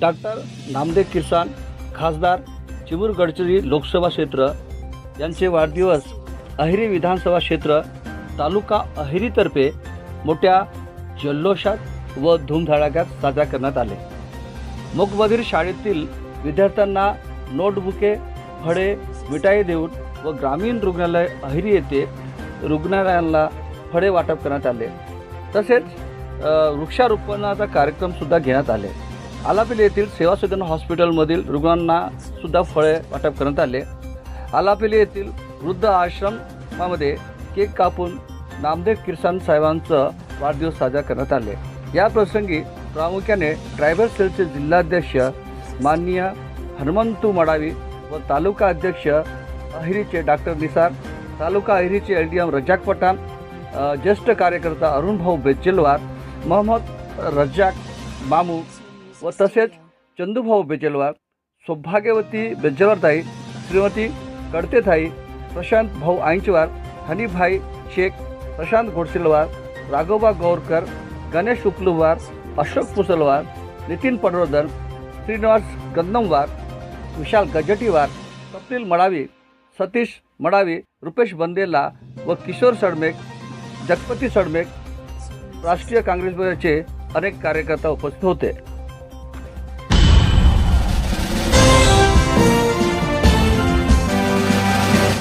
Doctor Namdev किसान खासदार चिमूर गडचिरी लोकसभा क्षेत्र यांचे वाढदिवस अहिरी विधानसभा क्षेत्र तालुका अहिरीतर्फे मोठ्या जल्लोषात व धूमधडाक्यात साजरा करण्यात आले. मूकबधीर शाळेतील विद्यार्थ्यांना नोटबुके फळे मिठाई देऊन व ग्रामीण रुग्णालय अहिरी येथे रुग्णालयांना फळे वाटप करण्यात आले. तसेच वृक्षारोपणाचा कार्यक्रमसुद्धा घेण्यात आले. आलापील येथील सेवा सदन हॉस्पिटलमधील रुग्णांना सुद्धा फळे वाटप करण्यात आले. आलापील येथील वृद्ध आश्रमामध्ये केक कापून नामदेव किर्सान साहेबांचं वाढदिवस साजरा करण्यात आले. या प्रसंगी प्रामुख्याने ट्रायबल सेलचे जिल्हाध्यक्ष माननीय हनुमंतू मडावी व तालुका अध्यक्ष अहिरीचे डॉक्टर निसार तालुका अहिरीचे L D M Rajak Pathan ज्येष्ठ कार्यकर्ता अरुणभाऊ बेचेलवार मोहम्मद रज्जाक मामू व तसेच चंदूभाऊ बेजलवार सौभाग्यवती बेजलवारताई श्रीमती कडतेथाई प्रशांत भाऊ आईंचवार हनीभाई शेख प्रशांत घोडसिलवार राघोबा गौरकर गणेश उपलुवार अशोक पुसलवार नितीन पडवर्धन श्रीनिवास गंदमवार विशाल गजटीवार कपिल मडावी सतीश मडावी रुपेश बंदेला व किशोर सडमेक जगपती सडमेक राष्ट्रीय काँग्रेसचे अनेक कार्यकर्ता उपस्थित होते.